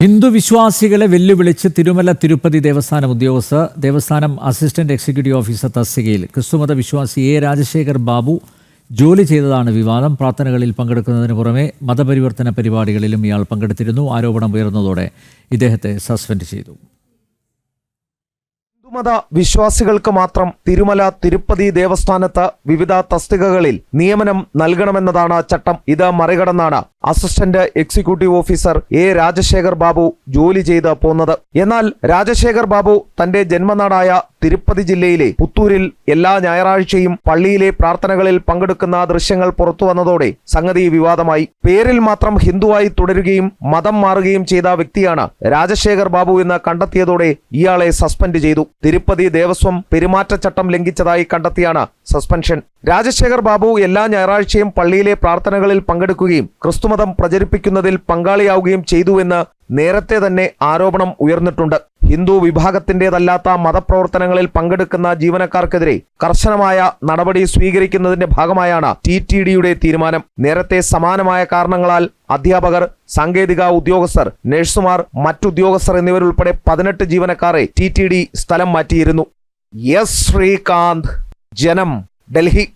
ഹിന്ദു വിശ്വാസികളെ വെല്ലുവിളിച്ച് തിരുമല തിരുപ്പതി ദേവസ്ഥാനം ഉദ്യോഗസ്ഥർ ദേവസ്ഥാനം അസിസ്റ്റന്റ് എക്സിക്യൂട്ടീവ് ഓഫീസർ തസ്തികയിൽ ക്രിസ്തുമത വിശ്വാസി എ രാജശേഖർ ബാബു ജോലി ചെയ്തതാണ് വിവാദം. പ്രാർത്ഥനകളിൽ പങ്കെടുക്കുന്നതിന് പുറമെ മതപരിവർത്തന പരിപാടികളിലും ഇയാൾ പങ്കെടുത്തിരുന്നു. ആരോപണം ഉയർന്നതോടെ ഇദ്ദേഹത്തെ സസ്പെൻഡ് ചെയ്തു. ഹിന്ദുമത വിശ്വാസികൾക്ക് മാത്രം തിരുമല തിരുപ്പതി ദേവസ്ഥാനത്ത് വിവിധ തസ്തികകളിൽ നിയമനം നൽകണമെന്നതാണ് ചട്ടം. ഇത് മറികടന്നാണ് assistant executive officer A Rajasekhar Babu ജോലി ചെയ്ത് പോന്നത്. എന്നാൽ രാജശേഖർ ബാബു തന്റെ ജന്മനാടായ തിരുപ്പതി ജില്ലയിലെ പുത്തൂരിൽ എല്ലാ ഞായറാഴ്ചയും പള്ളിയിലെ പ്രാർത്ഥനകളിൽ പങ്കെടുക്കുന്ന ദൃശ്യങ്ങൾ പുറത്തുവന്നതോടെ സംഗതി വിവാദമായി. പേരിൽ മാത്രം ഹിന്ദുവായി തുടരുകയും മതം മാറുകയും ചെയ്ത വ്യക്തിയാണ് രാജശേഖർ ബാബു എന്ന് കണ്ടെത്തിയതോടെ ഇയാളെ സസ്പെൻഡ് ചെയ്തു. തിരുപ്പതി ദേവസ്വം പെരുമാറ്റച്ചട്ടം ലംഘിച്ചതായി കണ്ടെത്തിയാണ് സസ്പെൻഷൻ. രാജശേഖർ ബാബു എല്ലാ ഞായറാഴ്ചയും പള്ളിയിലെ പ്രാർത്ഥനകളിൽ പങ്കെടുക്കുകയും ക്രിസ്തുമതം പ്രചരിപ്പിക്കുന്നതിൽ പങ്കാളിയാവുകയും ചെയ്തുവെന്ന് നേരത്തെ തന്നെ ആരോപണം ഉയർന്നിട്ടുണ്ട്. ഹിന്ദു വിഭാഗത്തിന്റെതല്ലാത്ത മതപ്രവർത്തനങ്ങളിൽ പങ്കെടുക്കുന്ന ജീവനക്കാർക്കെതിരെ കർശനമായ നടപടി സ്വീകരിക്കുന്നതിന്റെ ഭാഗമായാണ് ടി ടി ഡിയുടെ തീരുമാനം. നേരത്തെ സമാനമായ കാരണങ്ങളാൽ അധ്യാപകർ സാങ്കേതിക ഉദ്യോഗസ്ഥർ നഴ്സുമാർ മറ്റുദ്യോഗസ്ഥർ എന്നിവരുൾപ്പെടെ പതിനെട്ട് ജീവനക്കാരെ ടി ടി ഡി സ്ഥലം മാറ്റിയിരുന്നു. എസ് ശ്രീകാന്ത് ജനം ഡൽഹി.